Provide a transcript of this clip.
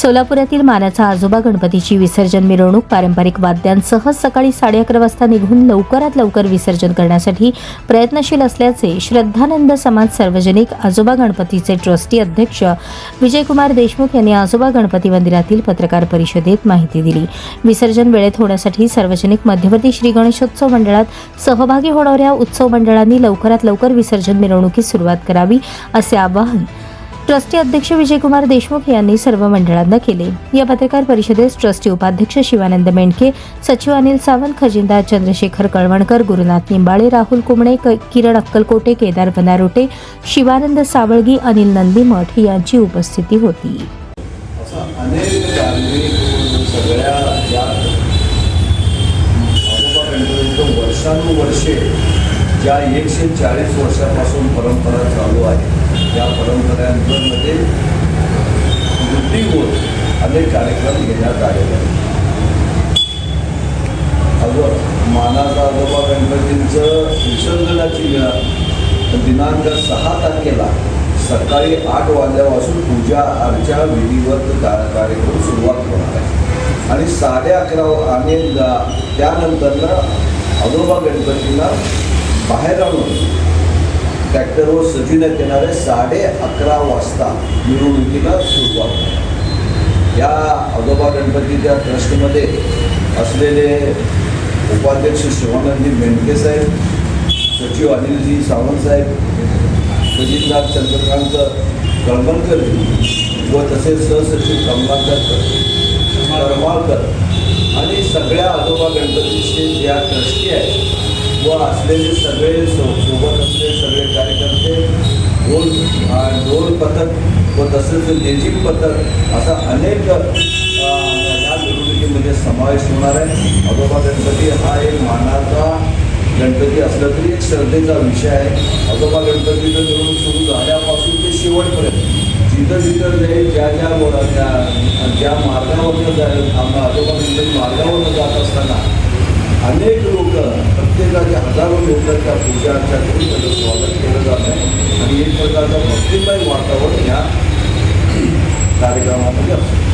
सोलापुरातील मानाचा आजोबा गणपतीची विसर्जन मिरवणूक पारंपरिक वाद्यांसह सकाळी साडे अकरा वाजता निघून लवकरात लवकर विसर्जन करण्यासाठी प्रयत्नशील असल्याचे श्रद्धानंद समाज सार्वजनिक आजोबा गणपतीचे ट्रस्टी अध्यक्ष विजयकुमार देशमुख यांनी आजोबा गणपती मंदिरातील पत्रकार परिषदेत माहिती दिली. विसर्जन वेळेत होण्यासाठी सार्वजनिक मध्यवर्ती श्री गणेशोत्सव मंडळात सहभागी होणाऱ्या उत्सव मंडळांनी लवकरात लवकर विसर्जन मिरवणुकीस सुरुवात करावी असे आवाहन ट्रस्टी अध्यक्ष विजयकुमार देशमुख यांनी सर्व मंडळांना केले. या पत्रकार परिषदेस ट्रस्टी उपाध्यक्ष शिवानंद मेंढके सचिव अनिल सावंत खजिनदार चंद्रशेखर कळवणकर गुरुनाथ निंबाळे राहुल कुमणे किरण अक्कलकोटे केदार बनारोटे शिवानंद सावळगी अनिल नंदीमठ यांची उपस्थिती होती. वर्षानुवर्षे ज्या एकशे चाळीस वर्षापासून परंपरा चालू आहे त्या परंपरांमध्ये वृद्धी होत अनेक कार्यक्रम घेण्यात आलेले अगं मानाचा आजोबा गणपतींचं विसर्जनाची दिनांक सहा तारखेला सकाळी आठ वाजल्यापासून पूजा अर्चा विधिवत का- कार्यक्रम सुरुवात होणार आहे. आणि साडे अकरा आणि त्यानंतर त्यानंतरनं आजोबा गणपतीला बाहेर आणून ट्रॅक्टरवर सजविण्यात येणारे साडे अकरा वाजता मिरवणुकीला सुरुवात या आजोबा गणपतीच्या ट्रस्टमध्ये असलेले उपाध्यक्ष शिवानंदजी मेंढके साहेब सचिव अनिलजी सावंत साहेब खजिनदार चंद्रकांत कळमणकर व तसेच सहसचिव कमलाकर करमाळकर आणि सगळ्या आजोबा गणपतीचे ज्या ट्रस्टी आहेत व असलेले सगळे सो सोबत ढोल ढोल पथक व तसेच लेझिम पथक असा अनेक या मिरवणुकीमध्ये समावेश होणार आहे. आजोबा गणपती हा एक मानाचा गणपती असला तरी एक श्रद्धेचा विषय आहे. आजोबा गणपतीचं मिरवणूक सुरू झाल्यापासून ते शेवटपर्यंत. जिथं जिथं जाईल ज्या ज्या त्या ज्या मार्गावरनं जाईल आम्हा आजोबा गणपती मार्गावरनं जात असताना अनेक लोक प्रत्येकाचे हजारो लोक त्या पूजाच्या करून त्याचं स्वागत केलं जात आहे. ఏం జరగాలో మొత్తంపై వాతావరణ కార్యక్రమాలు చేస్తాం.